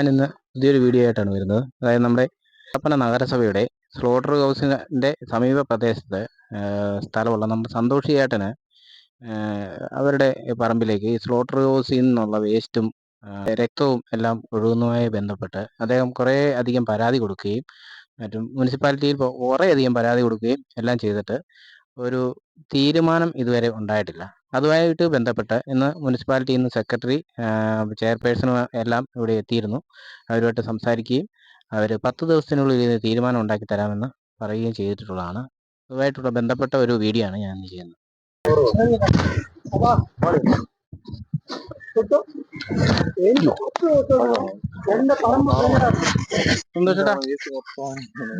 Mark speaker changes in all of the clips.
Speaker 1: ഞാൻ ഇന്ന് പുതിയൊരു വീഡിയോ ആയിട്ടാണ് വരുന്നത്. അതായത് നമ്മുടെ കട്ടപ്പന നഗരസഭയുടെ സ്ലോട്ടർ ഹൗസിന്റെ സമീപ പ്രദേശത്ത് സ്ഥലമുള്ള നമ്മുടെ സന്തോഷി ഏട്ടന് അവരുടെ പറമ്പിലേക്ക് ഈ സ്ലോട്ടർ ഹൗസിൽ നിന്നുള്ള വേസ്റ്റും രക്തവും എല്ലാം ഒഴുകുന്നതുമായി ബന്ധപ്പെട്ട് അദ്ദേഹം കുറേ അധികം പരാതി കൊടുക്കുകയും മറ്റും മുനിസിപ്പാലിറ്റിയിൽ കുറേ അധികം പരാതി കൊടുക്കുകയും എല്ലാം ചെയ്തിട്ട് ഒരു തീരുമാനം ഇതുവരെ ഉണ്ടായിട്ടില്ല. അതുമായിട്ട് ബന്ധപ്പെട്ട് ഇന്ന് മുനിസിപ്പാലിറ്റിയിൽ നിന്ന് സെക്രട്ടറി ചെയർപേഴ്സണും എല്ലാം ഇവിടെ എത്തിയിരുന്നു. അവരുമായിട്ട് സംസാരിക്കുകയും അവർ പത്ത് ദിവസത്തിനുള്ളിൽ ഇതിന് തീരുമാനം ഉണ്ടാക്കി തരാമെന്ന് പറയുകയും ചെയ്തിട്ടുള്ളതാണ്. അതുമായിട്ടുള്ള ബന്ധപ്പെട്ട ഒരു വീഡിയോ ആണ് ഞാൻ ഇന്ന് ചെയ്യുന്നത്. സന്തോഷേട്ടാ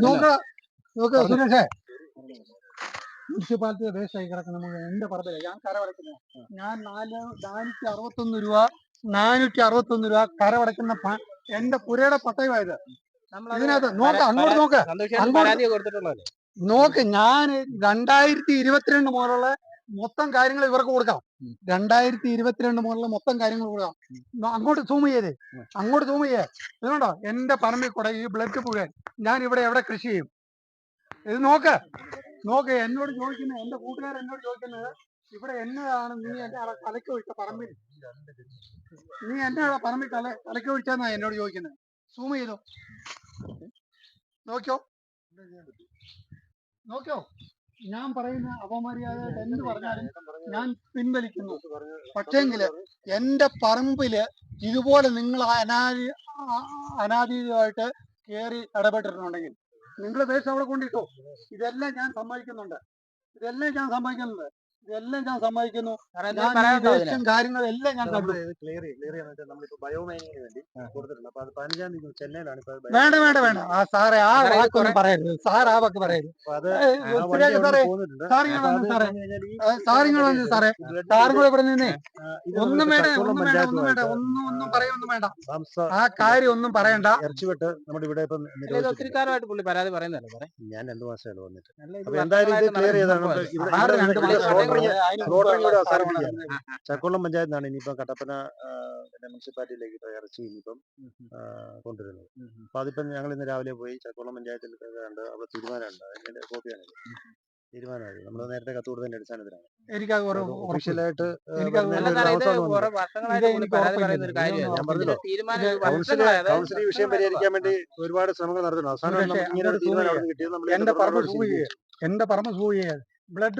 Speaker 2: നോക്ക് നോക്ക് സുരേഷേ. മുനിസിപ്പാലിറ്റി വേസ്റ്റായി കിടക്കണം എന്റെ പറമ്പില്ല ഞാൻ കരവടക്കുന്നു ഞാൻ നാല് നാനൂറ്റി അറുപത്തൊന്ന് രൂപ നാനൂറ്റി അറുപത്തൊന്ന് രൂപ കരവടക്കുന്ന എന്റെ പുരയുടെ പട്ടയമായത്. ഇതിനകത്ത് നോക്ക് അങ്ങോട്ട് നോക്ക്. അങ്ങോട്ട് നോക്ക് ഞാൻ രണ്ടായിരത്തി ഇരുപത്തിരണ്ട് മുതലുള്ള മൊത്തം കാര്യങ്ങൾ ഇവർക്ക് കൊടുക്കാം. രണ്ടായിരത്തി ഇരുപത്തിരണ്ട് മുതലുള്ള മൊത്തം കാര്യങ്ങൾ കൊടുക്കാം. അങ്ങോട്ട് സൂം ചെയ്തേ. അങ്ങോട്ട് സൂം ചെയ്യേ. ഇതുകൊണ്ടോ എന്റെ പറമ്പിൽ കൂടെ ഈ ബ്ലഡ് പുഴ. ഞാൻ ഇവിടെ എവിടെ കൃഷി ചെയ്യും? ഇത് നോക്ക്. നോക്ക് എന്നോട് ചോദിക്കുന്നത് എന്റെ കൂട്ടുകാർ എന്നോട് ചോദിക്കുന്നത് ഇവിടെ എന്നതാണ് നീ എന്റെ തലയ്ക്ക് ഒഴിച്ച പറമ്പിൽ? നീ എന്റെ പറമ്പിൽ കല തലയ്ക്ക് ഒഴിച്ചാന്നാ എന്നോട് ചോദിക്കുന്നത്. സൂം ചെയ്തോ. നോക്കിയോ? നോക്കിയോ? ഞാൻ പറയുന്ന അപമര്യാദ എന്ത് പറഞ്ഞാലും ഞാൻ പിൻവലിക്കുന്നു. പക്ഷേങ്കിൽ എന്റെ പറമ്പിൽ ഇതുപോലെ നിങ്ങൾ അനാദി അനാദീതമായിട്ട് കയറി ഇടപെട്ടിട്ടുണ്ടെങ്കിൽ നിങ്ങൾ ദേശം അവിടെ കൊണ്ടിട്ടോ? ഇതെല്ലാം ഞാൻ സമ്മതിക്കുന്നുണ്ട്. ഇതെല്ലാം ഞാൻ സമ്മതിക്കുന്നുണ്ട്. ഇതെല്ലാം ഞാൻ സമ്മതിക്കുന്നു. കാര്യങ്ങളെല്ലാം ഞാൻ
Speaker 3: വേണ്ടി
Speaker 2: വേണ്ട വേണ്ട വേണ്ട. ആ സാറേ ആ വാക്കൊന്നും പറയരുത്. സാർ ആ വാക്ക് പറയരുത്. സാറേ.
Speaker 3: സാറിങ്ങൾ
Speaker 2: വന്നു സാറേ.
Speaker 3: പറഞ്ഞു കഴിഞ്ഞാൽ ഈ
Speaker 2: ഏ, സാർ ഇങ്ങനെ വന്നു സാറേ.
Speaker 3: blood
Speaker 2: സാറും കൂടെ ഇവിടെ നിന്നേ. ഒന്നും വേണ്ട ഒന്നും വേണ്ട ഒന്നും വേണ്ട. ഒന്നും ഒന്നും പറയൊന്നും വേണ്ട. ആ കാര്യം ഒന്നും പറയണ്ട.
Speaker 3: ഇറച്ചിവിട്ട് നമ്മുടെ ഇവിടെ ഇപ്പം
Speaker 1: ഒത്തിരി. കാലമായിട്ട് പുള്ളി പരാതി പറയുന്നല്ലേ സാറേ?
Speaker 3: ഞാൻ രണ്ടു മാസമായാലും വന്നിട്ട്. എന്തായാലും ഇത് ക്ലിയർ ചെയ്താണ്
Speaker 1: ആ, ആ.
Speaker 3: ചക്കുളം പഞ്ചായത്തിനാണ് ഇനിയിപ്പം കട്ടപ്പന പിന്നെ മുനിസിപ്പാലിറ്റിയിലേക്ക് ഇപ്പൊ ഇറച്ചി ഇനിയിപ്പം കൊണ്ടുവരുന്നത്. അപ്പൊ അതിപ്പം ഞങ്ങൾ ഇന്ന് രാവിലെ പോയി ചക്കുളം പഞ്ചായത്തിൽ കണ്ട് അവിടെ തീരുമാനമുണ്ട്. അതിന്റെ കോപ്പിയാണ് തീരുമാനമായി നമ്മൾ നേരത്തെ കത്ത് കൊടുത്തതിന്റെ അടിസ്ഥാനത്തിലാണ്
Speaker 2: എനിക്കത് ഒരു
Speaker 3: ഒഫീഷ്യലായിട്ട്
Speaker 2: എനിക്കത് ഒരു
Speaker 1: സാറേ ഇത്
Speaker 3: അവസാനം വന്നു.
Speaker 1: കുറെ വർഷങ്ങളായിട്ട്
Speaker 2: ഇത് എനിക്ക്
Speaker 1: പരാതി
Speaker 2: ഉറപ്പില്ല.
Speaker 1: പറയുന്ന ഒരു കാര്യമാണ്
Speaker 3: ഞാൻ പറഞ്ഞല്ലോ.
Speaker 1: തീരുമാനം
Speaker 2: ഇത്
Speaker 1: ഒരു
Speaker 3: കൗൺസിൽ
Speaker 1: വർഷങ്ങളായി, അതായത്
Speaker 3: കൗൺസിൽ ഈ വിഷയം പരിഹരിക്കാൻ വേണ്ടി ഒരുപാട് ശ്രമങ്ങൾ നടത്തുന്നു. അവസാനം ഇങ്ങനെ ഒരു തീരുമാനം കിട്ടിയത് നമ്മൾ
Speaker 2: എന്റെ പറമ്പ് ചെയ്യത് എന്റെ പറമ്പ് ചെയ്യത് ബ്ലഡ്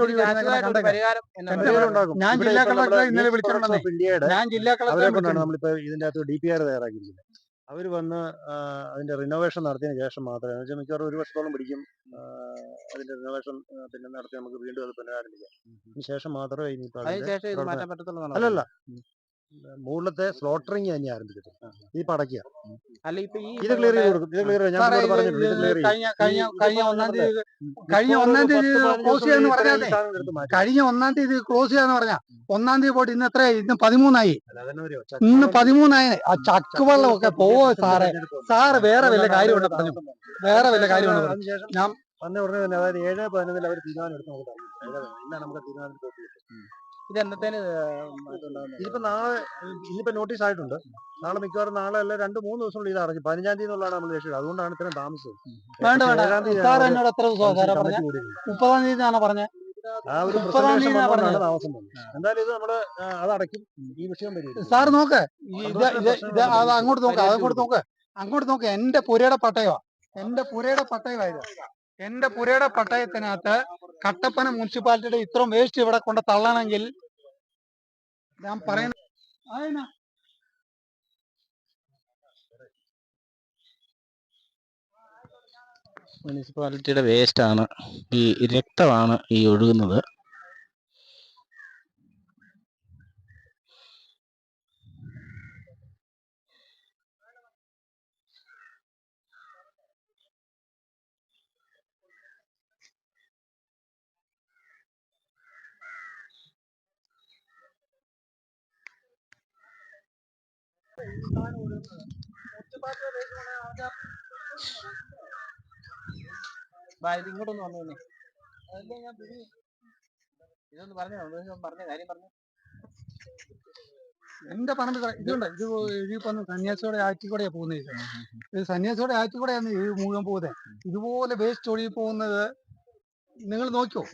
Speaker 2: ഞാൻ ജില്ലാ കളക്ടറെ ഇന്നലെ വിളിച്ചിട്ടുണ്ടെന്നേ.
Speaker 3: ഇന്ത്യയുടെ
Speaker 2: ഞാൻ ജില്ലാ കളക്ടറെ.
Speaker 3: നമ്മളിപ്പോ ഇതിന്റെ അകത്ത് ഡി പി ആർ തയ്യാറാക്കിയിരിക്കുന്നത് അവർ വന്ന് അതിന്റെ റിനോവേഷൻ നടത്തിയതിനു ശേഷം മാത്രമേ എന്ന് വെച്ചാൽ മിക്കവാറും ഒരു വർഷത്തോളം പിടിക്കും. അതിന്റെ റിനോവേഷൻ പിന്നെ നടത്തി നമുക്ക് വീണ്ടും അത് പുനരാരംഭിക്കാം. അതിന് ശേഷം മാത്രമേ ഇനി
Speaker 1: അതിനുശേഷം
Speaker 3: അല്ലല്ല. മുകളിലത്തെ സ്ലോട്ടറിങ് തന്നെ ആരംഭിച്ചത് ഈ പടക്കുക.
Speaker 1: അല്ല ഇപ്പൊ ഈ
Speaker 3: ഇത് ക്ലിയർ ചെയ്ത് കൊടുക്കും ഇത് ക്ലിയർ ഞാൻ പറഞ്ഞിട്ടുണ്ട് ഇത് ക്ലിയർ
Speaker 2: കഴിഞ്ഞ ഒന്നാം തീയതി കഴിഞ്ഞ ഒന്നാം തീയതി ക്ലോസ് ചെയ്യാന്ന്
Speaker 3: എടുത്ത്
Speaker 2: കഴിഞ്ഞ ഒന്നാം തീയതി ക്ലോസ് ചെയ്യാന്ന് പറഞ്ഞ. ഒന്നാം തീയതി പോയിട്ട് ഇന്ന് എത്രയായി? ഇന്ന് പതിമൂന്നായി. ഇന്ന് പതിമൂന്നായി. ആ ചക്ക് വെള്ളമൊക്കെ പോവോ സാറേ? സാറ് വേറെ വല്ല
Speaker 3: കാര്യം
Speaker 2: കാര്യമുണ്ട് പറഞ്ഞു? വേറെ വല്ല കാര്യമുണ്ട് ഞാൻ-
Speaker 3: വന്ന ഉടനെ തന്നെ അതായത് ഏഴ് പതിനൊന്നിൽ അവർ തീരുമാനം എടുത്ത് നമുക്ക് ഇന്നാണ് നമുക്ക് തീരുമാനം കോപ്പി കിട്ടുന്നത്.
Speaker 1: ഇത് എന്നത്തേന്?
Speaker 3: ഇതിപ്പോ നാളെ ഇതിപ്പോ നോട്ടീസ് ആയിട്ടുണ്ട്. നാളെ മിക്കവാറും നാളെ അല്ല രണ്ട് മൂന്ന് ദിവസത്തിനുള്ളിൽ ഇത് അറിഞ്ഞു. പതിനഞ്ചാം തീയതി എന്നുള്ളതാണ് നമ്മൾ ലക്ഷ്യം അതുകൊണ്ടാണ് ഇത്രയും താമസം
Speaker 2: വേണ്ട വേണ്ട. സാർ എന്നോട് എത്ര പറഞ്ഞ? മുപ്പതാം തീയതി ആണ് പറഞ്ഞത്
Speaker 3: ആ ഒരു. താമസം എന്തായാലും ഇത് നമ്മൾ അത് അടയ്ക്കും. ഈ വിഷയം പരിഹരിക്കും.
Speaker 2: സാർ നോക്ക്. ഇത് അങ്ങോട്ട് നോക്ക് അങ്ങോട്ട് നോക്ക്. അങ്ങോട്ട് നോക്ക്. എന്റെ പുരയുടെ പട്ടയമാ? എന്റെ പുരയുടെ പട്ടയമായിരുന്നു ഇത്? എന്റെ പുരയുടെ പട്ടയത്തിനകത്ത് കട്ടപ്പന മുനിസിപ്പാലിറ്റിയുടെ ഇത്രയും വേസ്റ്റ് ഇവിടെ കൊണ്ട് തള്ളണമെങ്കിൽ ഞാൻ പറയുന്ന
Speaker 1: മുനിസിപ്പാലിറ്റിയുടെ വേസ്റ്റാണ് ഈ രക്തമാണ് ഈ ഒഴുകുന്നത്. ഇങ്ങോട്ടൊന്ന് വന്നു തന്നെ ഇതൊന്ന് പറഞ്ഞോ പറഞ്ഞ കാര്യം പറഞ്ഞു.
Speaker 2: എന്റെ പറമ്പ് ഇതുണ്ട് ഇത് ഇതിപ്പോ സന്യാസിയോടെ ആറ്റിക്കൂടെയാ പോകുന്നത് ഇത്. സന്യാസിയോടെ ആറ്റിക്കൂടെയാണ് ഇത് മുഴുവൻ പോകുന്നത്. ഇതുപോലെ വേസ്റ്റ് ഒഴുകി പോകുന്നത് നിങ്ങൾ നോക്കിയോ?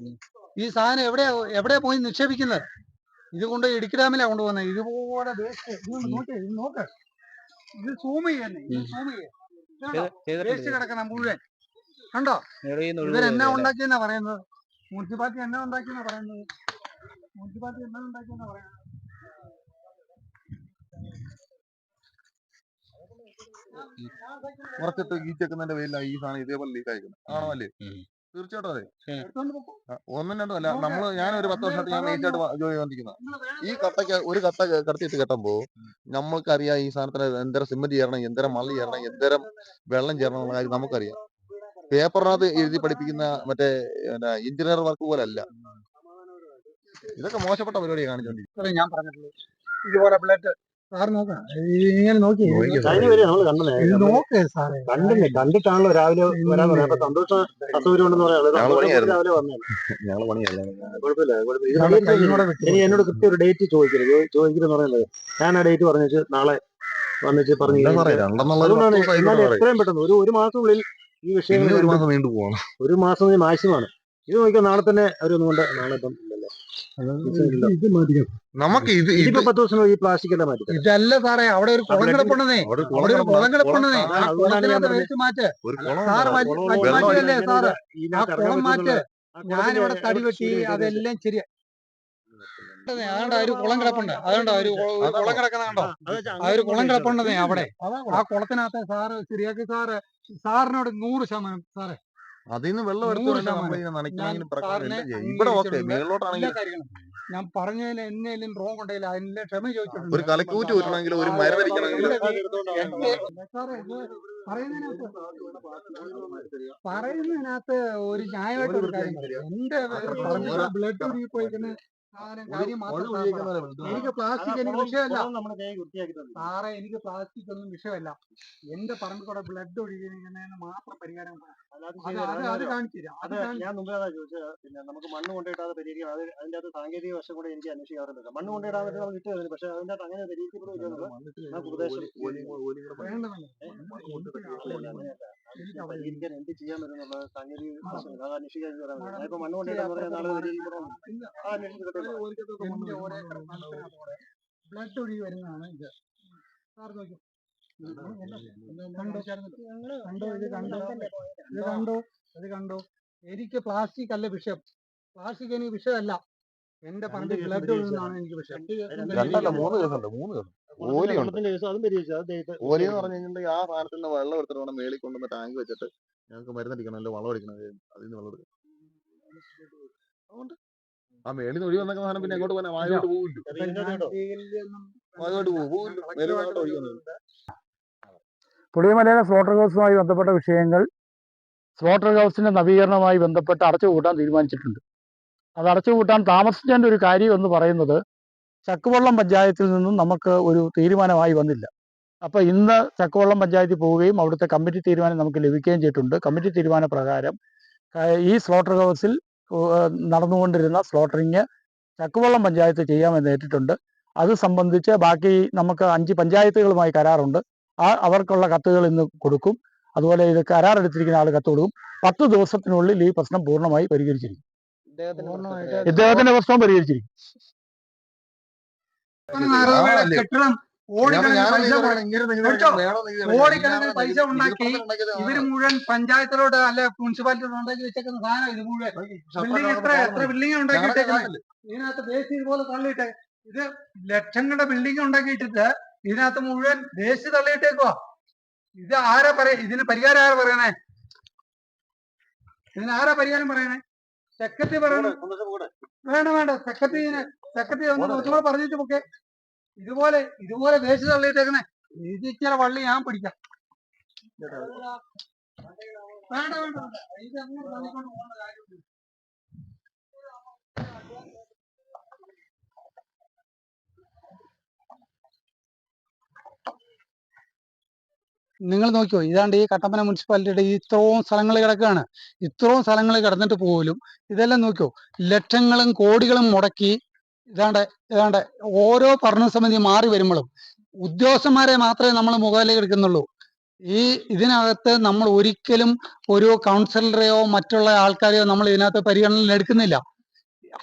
Speaker 2: ഈ സാധനം എവിടെയാ എവിടെയാ പോയി നിക്ഷേപിക്കുന്നത്? ഇത് കൊണ്ട് ഇടുക്കി ഡാമിലാ കൊണ്ടുപോകുന്നത്. ഇതുപോലെ വേസ്റ്റ് നോക്ക് നോക്ക്. ഇത് സൂം ചെയ്യുന്നേ സൂം ചെയ്യേ വേസ്റ്റ് കിടക്കുന്ന മുഴുവൻ കണ്ടോ ഇവരെന്നാ ഉണ്ടാക്കിയെന്നാ പറയുന്നത് മുനിസിപ്പാലിറ്റി എന്നാ ഉണ്ടാക്കിയെന്നാ പറയുന്നത് മുനിസിപ്പാലിറ്റി എന്നാ ഉണ്ടാക്കിയെന്നാ പറയുന്നത്
Speaker 4: കുറച്ചിട്ട് ഈച്ചക്കുന്നതിന്റെ പേരിലാണ് ഈ സാധനം ഇതേപോലെ ലീക്ക് അയക്കുന്നത് ആണോ അല്ലേ. തീർച്ചയായിട്ടും അതെ. ഒന്നും രണ്ടും അല്ല. നമ്മൾ ഞാൻ ഒരു പത്ത് വർഷമായിട്ട് ഞാൻ ജോലി ചെയ്തോണ്ടിരിക്കുന്നത് ഈ കട്ടയ്ക്ക് ഒരു കട്ട കടത്തിയിട്ട് കെട്ടുമ്പോ നമ്മൾക്കറിയാം ഈ സാധനത്തിന് എന്തരം സിമെന്റ് ചേരണം എന്തരം മള്ളി ചേരണം എന്തരം വെള്ളം ചേരണം എന്നുള്ള കാര്യം നമുക്കറിയാം. പേപ്പറിനകത്ത് എഴുതി പഠിപ്പിക്കുന്ന മറ്റേ എഞ്ചിനീയർ വർക്ക് പോലെ അല്ല ഇതൊക്കെ മോശപ്പെട്ട പരിപാടിയാണ് കാണിച്ചോണ്ടിരിക്കുന്നത്
Speaker 2: ഞാൻ പറഞ്ഞിട്ടുള്ളത് ഇതുപോലെ ബ്ലഡ് സാർ നോക്കാം. ഇങ്ങനെ നോക്കി
Speaker 3: കഴിഞ്ഞ വരെ നമ്മൾ കണ്ടല്ലേ?
Speaker 2: ഇത് നോക്ക് സാറേ.
Speaker 3: കണ്ടില്ലേ? കണ്ടിട്ടാണല്ലോ രാവിലെ വരാൻ അപ്പൊ സന്തോഷം. രാവിലെ കുഴപ്പമില്ല ഇനി എന്നോട് കൃത്യ ഒരു ഡേറ്റ് ചോദിക്കരുത്. ചോദിക്കരുത് പറയുന്നത് ഞാൻ ആ ഡേറ്റ് പറഞ്ഞു നാളെ വന്നിച്ച് പറഞ്ഞു അതുകൊണ്ടാണ്
Speaker 4: ആയിക്കോട്ടെ
Speaker 3: എത്രയും പെട്ടെന്ന് ഒരു ഒരു മാസത്തിനുള്ളിൽ ഈ
Speaker 4: വിഷയം ഒരു മാസം നീണ്ടു പോകണം
Speaker 3: ഒരു മാസം മാക്സിമമാണ് ഇത് നോക്കിയാൽ നാളെ തന്നെ അവരൊന്നും കൊണ്ട് നാളെ ഇപ്പം
Speaker 4: നമുക്ക് ഇത്
Speaker 3: ഇതിപ്പോ പത്ത് ദിവസം ഈ പ്ലാസ്റ്റിക് എല്ലാം മാറ്റി
Speaker 2: ഇതല്ല സാറേ അവിടെ ഒരു കുളം കിടപ്പുണ്ടെന്നേ.
Speaker 4: അവിടെ ഒരു കുളം
Speaker 2: കിടപ്പുണ്ടെന്നേ. മാറ്റ്. സാറ് മാറ്റിയല്ലേ ആ കുളം മാറ്റ്. ഞാനിവിടെ തടി വെട്ടി അതെല്ലാം ശരിയാ. അതുകൊണ്ട് ഒരു കുളം കിടപ്പുണ്ട്. അതുകൊണ്ടോ ഒരു കുളം- കണ്ടോ? ആ ഒരു കുളം കിടപ്പുണ്ടെന്നേ അവിടെ. ആ കുളത്തിനകത്ത് സാറ് ശരിയാക്കി സാറ്. സാറിനോട് നൂറ് ശതമാനം സാറേ.
Speaker 4: അതിൽ നിന്ന് വെള്ളം എടുത്ത്
Speaker 2: നൂറ്
Speaker 4: തന്നെ
Speaker 2: ശതമാനം. ഞാൻ
Speaker 4: പ്രകാരം
Speaker 2: സാറിനെ
Speaker 4: ഇവിടെ ഓക്കെ
Speaker 2: അംഗീകരിച്ചിട്ടുണ്ട്.
Speaker 4: മേളിലോട്ടാണെങ്കിൽ
Speaker 2: ഞാൻ പറഞ്ഞതിന് എന്നേലും റോങ് ഉണ്ടെങ്കിൽ അതിന്റെ ക്ഷമ ചോദിച്ചിട്ടുണ്ട്.
Speaker 4: ഒരു കലക്കൂറ്റ് ഒരു
Speaker 2: പറയുന്നതിനകത്ത് ഒരു ന്യായമായിട്ട് ഒരു കാര്യം എന്റെ ബ്ലഡ് ഒഴുകി മാത്രം എനിക്ക് പ്ലാസ്റ്റിക് എനിക്ക് വിഷയമല്ല. സാറേ എനിക്ക് പ്ലാസ്റ്റിക് ഒന്നും വിഷയമല്ല. എന്റെ പറമ്പിൽ കൂടെ ബ്ലഡ് ഒഴുകിയിരിക്കുന്നതിന് മാത്രം പരിഹാരം അത്
Speaker 3: ചെയ്ത്
Speaker 2: അത്
Speaker 3: തരാൻ
Speaker 2: അത് കാണിച്ചു തരാം അത്
Speaker 3: അത്
Speaker 2: കാണിച്ചു
Speaker 3: ഞാൻ മുമ്പേ അതാ ചോദിച്ചത് പിന്നെ നമുക്ക് മണ്ണ് കൊണ്ടിട്ടാതെ പരിഹരിക്കാം അത് അതിന്റെ അകത്ത് സാങ്കേതിക വശം കൂടെ എനിക്ക് അന്വേഷിക്കാറുണ്ട് മണ്ണ് കൊണ്ടിടാൻ പറ്റും നമുക്ക് ഇട്ട് പക്ഷെ അതിന്റെ അകത്ത് അങ്ങനെ ഉപദേശം പരിഹരിക്കാൻ എന്ത് ചെയ്യാൻ പറ്റും എന്നുള്ളത് സാങ്കേതിക വശം അത് അന്വേഷിക്കാൻ പറയാൻ. ഞാനിപ്പോ മണ്ണ് കൊണ്ടിടാൻ നാളെ
Speaker 2: പരിഹരിക്കപ്പെടും ബ്ലഡ് ഒഴുകി വരുന്നതാണ് ഇത് സാർ നോക്കൂ കണ്ടോ? കണ്ടോ? ഇത് കണ്ടോ? ഇത് കണ്ടോ? ഇത് കണ്ടോ? എനിക്ക് പ്ലാസ്റ്റിക് അല്ല വിഷയം പ്ലാസ്റ്റിക് എനിക്ക് വിഷയമല്ല എന്റെ
Speaker 3: പണ്ട്
Speaker 2: ബ്ലഡ് ഒഴുകുന്നതാണ് എനിക്ക് വിഷയം
Speaker 4: രണ്ടല്ല മൂന്ന് കേസുണ്ട് മൂന്ന് കേസ് ഓലി എന്ന് പറഞ്ഞു കഴിഞ്ഞിട്ടുണ്ടെങ്കിൽ ആ സാധനത്തിൽ നിന്ന് വെള്ളം എടുത്തിട്ട് വേണം മേളിൽ കൊണ്ടുവന്ന് ടാങ്ക് വെച്ചിട്ട് ഞങ്ങൾക്ക് മരുന്നടിക്കണം അല്ലെ വളം അടിക്കണം അതിൽ നിന്ന് വെള്ളം എടുക്കണം അതുകൊണ്ട് ആ മേളിൽ നിന്ന് ഒഴി വന്നേക്കുന്ന സാധനം പിന്നെ എങ്ങോട്ട് പോകാൻ വായോട്ട് പോകില്ല
Speaker 3: അത് ഇതിന്റെ കേട്ടോ
Speaker 4: വായോട്ട് പോകില്ല മേളിൽ ഒഴി വന്നത്.
Speaker 5: പുളിയമലയിലെ സ്ലോട്ടർ ഹൗസുമായി ബന്ധപ്പെട്ട വിഷയങ്ങൾ സ്ലോട്ടർ ഹൗസിന്റെ നവീകരണവുമായി ബന്ധപ്പെട്ട് അടച്ചുപൂട്ടാൻ തീരുമാനിച്ചിട്ടുണ്ട്. അത് അടച്ചുപൂട്ടാൻ താമസിച്ചതിന്റെ ഒരു കാര്യം എന്ന് പറയുന്നത് ചക്കുവള്ളം പഞ്ചായത്തിൽ നിന്നും നമുക്ക് ഒരു തീരുമാനമായി വന്നില്ല. അപ്പോൾ ഇന്ന് ചക്കുവള്ളം പഞ്ചായത്തിൽ പോവുകയും അവിടുത്തെ കമ്മിറ്റി തീരുമാനം നമുക്ക് ലഭിക്കുകയും ചെയ്തിട്ടുണ്ട്. കമ്മിറ്റി തീരുമാന പ്രകാരം ഈ സ്ലോട്ടർ ഹൗസിൽ നടന്നുകൊണ്ടിരുന്ന സ്ലോട്ടറിങ് ചക്കുവള്ളം പഞ്ചായത്ത് ചെയ്യാമെന്ന് ഏറ്റിട്ടുണ്ട്. അത് സംബന്ധിച്ച് ബാക്കി നമുക്ക് അഞ്ച് പഞ്ചായത്തുകളുമായി കരാറുണ്ട്. ആ അവർക്കുള്ള കത്തുകൾ ഇന്ന് കൊടുക്കും. അതുപോലെ ഇത് കരാർ എടുത്തിരിക്കുന്ന ആൾ കത്ത് കൊടുക്കും. പത്ത് ദിവസത്തിനുള്ളിൽ ഈ പ്രശ്നം പൂർണമായി പരിഹരിച്ചിരിക്കും. ഇദ്ദേഹത്തിന്റെ പ്രശ്നം പരിഹരിച്ചിരിക്കും?
Speaker 2: കെട്ടിടം. ഓടിക്കണക്കിന് പൈസ ഉണ്ടാക്കി ഇവർ മുഴുവൻ പഞ്ചായത്തിലോട്ട് അല്ലെ മുനിസിപ്പാലിറ്റിയോട് ഉണ്ടാക്കി വെച്ചേക്കുന്ന സാധനം ഇത് മുഴുവൻ. ബിൽഡിംഗ് എത്ര എത്ര ബിൽഡിംഗ് ഉണ്ടാക്കിയിട്ടേക്കുന്നത് ഇതിനകത്ത് ബേസ് ഇതുപോലെ തള്ളിയിട്ട് ഇത് ലക്ഷങ്ങളുടെ ബിൽഡിംഗ് ഉണ്ടാക്കിയിട്ടിട്ട് ഇതിനകത്ത് മുഴുവൻ ദേശീയ തള്ളിയിട്ടേക്കുവാ. ഇത് ആരാ പറയാ ഇതിന് പരിഹാരം ആരാ പറയണേ? ഇതിന് ആരാ പരിഹാരം പറയണേ? സെക്രട്ടറി പറയണേ? വേണ്ട വേണ്ട. സെക്രട്ടറിനെ സെക്രട്ടറി ഒന്ന് കുറച്ചുകൂടെ പറഞ്ഞിട്ട് പൊക്കെ. ഇതുപോലെ ഇതുപോലെ ദേശീയ തള്ളിയിട്ടേക്കണേ. ഇത് ഇച്ചിരി വള്ളി ഞാൻ പിടിക്കാം. വേണ്ട വേണ്ട. ഇത് അങ്ങോട്ട് തള്ളിക്കൊണ്ട് പോകേണ്ട കാര്യമില്ല. നിങ്ങൾ നോക്കിയോ ഇതാണ്ട് ഈ കട്ടപ്പന മുനിസിപ്പാലിറ്റിയുടെ ഇത്രയും സ്ഥലങ്ങൾ കിടക്കുകയാണ്. ഇത്രയും സ്ഥലങ്ങൾ കിടന്നിട്ട് പോലും ഇതെല്ലാം നോക്കിയോ ലക്ഷങ്ങളും കോടികളും മുടക്കി ഇതാണ്ട് ഇതാണ്ട് ഓരോ ഭരണസമിതി മാറി വരുമ്പോഴും ഉദ്യോഗസ്ഥന്മാരെ മാത്രമേ നമ്മൾ മുഖവിലേക്ക് എടുക്കുന്നുള്ളൂ. ഈ ഇതിനകത്ത് നമ്മൾ ഒരിക്കലും ഒരു കൗൺസിലറെയോ മറ്റുള്ള ആൾക്കാരെയോ നമ്മൾ ഇതിനകത്ത് പരിഗണനയിൽ എടുക്കുന്നില്ല.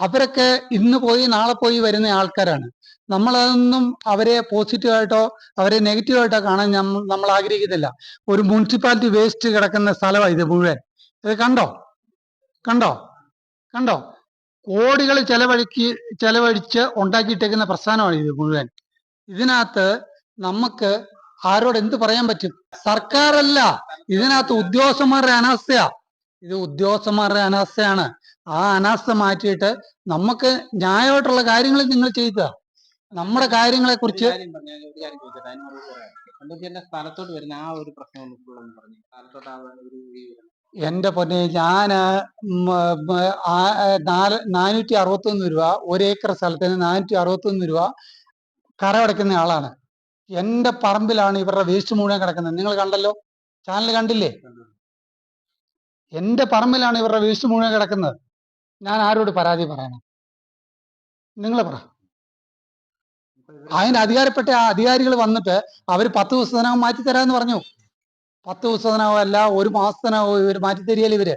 Speaker 2: അവരൊക്കെ ഇന്ന് പോയി നാളെ പോയി വരുന്ന ആൾക്കാരാണ്. നമ്മളതൊന്നും അവരെ പോസിറ്റീവായിട്ടോ അവരെ നെഗറ്റീവായിട്ടോ കാണാൻ നമ്മൾ ആഗ്രഹിക്കുന്നില്ല ഒരു മുനിസിപ്പാലിറ്റി വേസ്റ്റ് കിടക്കുന്ന സ്ഥലമാണ് ഇത് മുഴുവൻ. ഇത് കണ്ടോ? കണ്ടോ? കണ്ടോ? കോടികൾ ചെലവഴിക്ക് ചെലവഴിച്ച് ഉണ്ടാക്കിയിട്ടേക്കുന്ന പ്രസ്ഥാനമാണ് ഇത് മുഴുവൻ. ഇതിനകത്ത് നമുക്ക് ആരോട് എന്ത് പറയാൻ പറ്റും? സർക്കാരല്ല. ഇതിനകത്ത് ഉദ്യോഗസ്ഥന്മാരുടെ അനാസ്ഥയാ. ഇത് ഉദ്യോഗസ്ഥന്മാരുടെ അനാസ്ഥയാണ്. ആ അനാസ്ഥ മാറ്റിയിട്ട് നമുക്ക് ന്യായമായിട്ടുള്ള കാര്യങ്ങൾ നിങ്ങൾ ചെയ്യുക നമ്മുടെ കാര്യങ്ങളെ കുറിച്ച്
Speaker 1: സ്ഥലത്തോട്ട് വരുന്ന ആ ഒരു പ്രശ്നം പറഞ്ഞു. സ്ഥലത്തോട്ട് ആ ഒരു
Speaker 2: എന്റെ പൊന്നെ നാല് നാനൂറ്റി അറുപത്തി ഒന്ന് രൂപ ഒരേക്കർ സ്ഥലത്തിന് നാനൂറ്റി അറുപത്തി ഒന്ന് രൂപ കരമടയ്ക്കുന്ന ആളാണ്. എന്റെ പറമ്പിലാണ് ഇവരുടെ വേസ്റ്റ് മുഴുവൻ കിടക്കുന്നത്. നിങ്ങൾ കണ്ടല്ലോ? ചാനൽ കണ്ടില്ലേ? എന്റെ പറമ്പിലാണ് ഇവരുടെ വേസ്റ്റ് മുഴുവൻ കിടക്കുന്നത്. ഞാൻ ആരോട് പരാതി പറയണം? നിങ്ങൾ പറ. അതിന് അധികാരപ്പെട്ട ആ അധികാരികൾ വന്നിട്ട് അവർ പത്ത് ദിവസത്തിനകം മാറ്റി തരാമെന്ന് പറഞ്ഞു. പത്ത് ദിവസത്തിനകം അല്ല ഒരു മാസത്തിനകം ഇവർ മാറ്റി തരികയില്ല ഇവർ?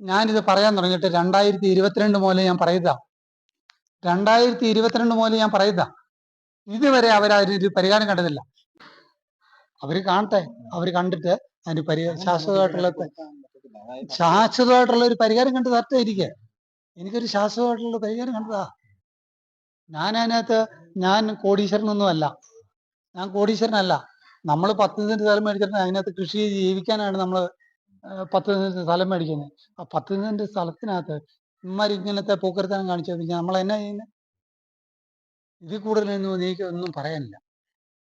Speaker 2: ഞാനിത് പറയാൻ തുടങ്ങിയിട്ട് രണ്ടായിരത്തി ഇരുപത്തിരണ്ട് മുതൽ ഞാൻ പറയുക രണ്ടായിരത്തി ഇരുപത്തിരണ്ട് മുതൽ ഞാൻ പറയുക ഇതുവരെ അവർ അതിനൊരു പരിഹാരം കണ്ടതില്ല. അവർ കാണട്ടെ. അവർ കണ്ടിട്ട് അതിന് പരി ശാശ്വതമായിട്ടുള്ള ശാശ്വതമായിട്ടുള്ള ഒരു പരിഹാരം കണ്ടു തരട്ടെ എനിക്ക് എനിക്കൊരു ശാശ്വതമായിട്ടുള്ള പരിഹാരം കണ്ടതാ. ഞാൻ അതിനകത്ത് ഞാൻ കോടീശ്വരനൊന്നുമല്ല. ഞാൻ കോടീശ്വരനല്ല. നമ്മൾ പത്ത് സെന്റ് സ്ഥലം മേടിച്ചിട്ട് അതിനകത്ത് കൃഷി ചെയ്ത് ജീവിക്കാനാണ് നമ്മൾ പത്ത് സെന്റ് സ്ഥലം മേടിക്കുന്നത് ആ പത്ത് സെന്റ് സ്ഥലത്തിനകത്ത് ഇമ്മാര് ഇങ്ങനത്തെ പോക്കരത്തനം കാണിച്ചു കഴിഞ്ഞാൽ നമ്മൾ എന്നാ ചെയ്യുന്നത് ഇതിൽ കൂടുതലൊന്നും എനിക്ക് ഒന്നും പറയാനില്ല.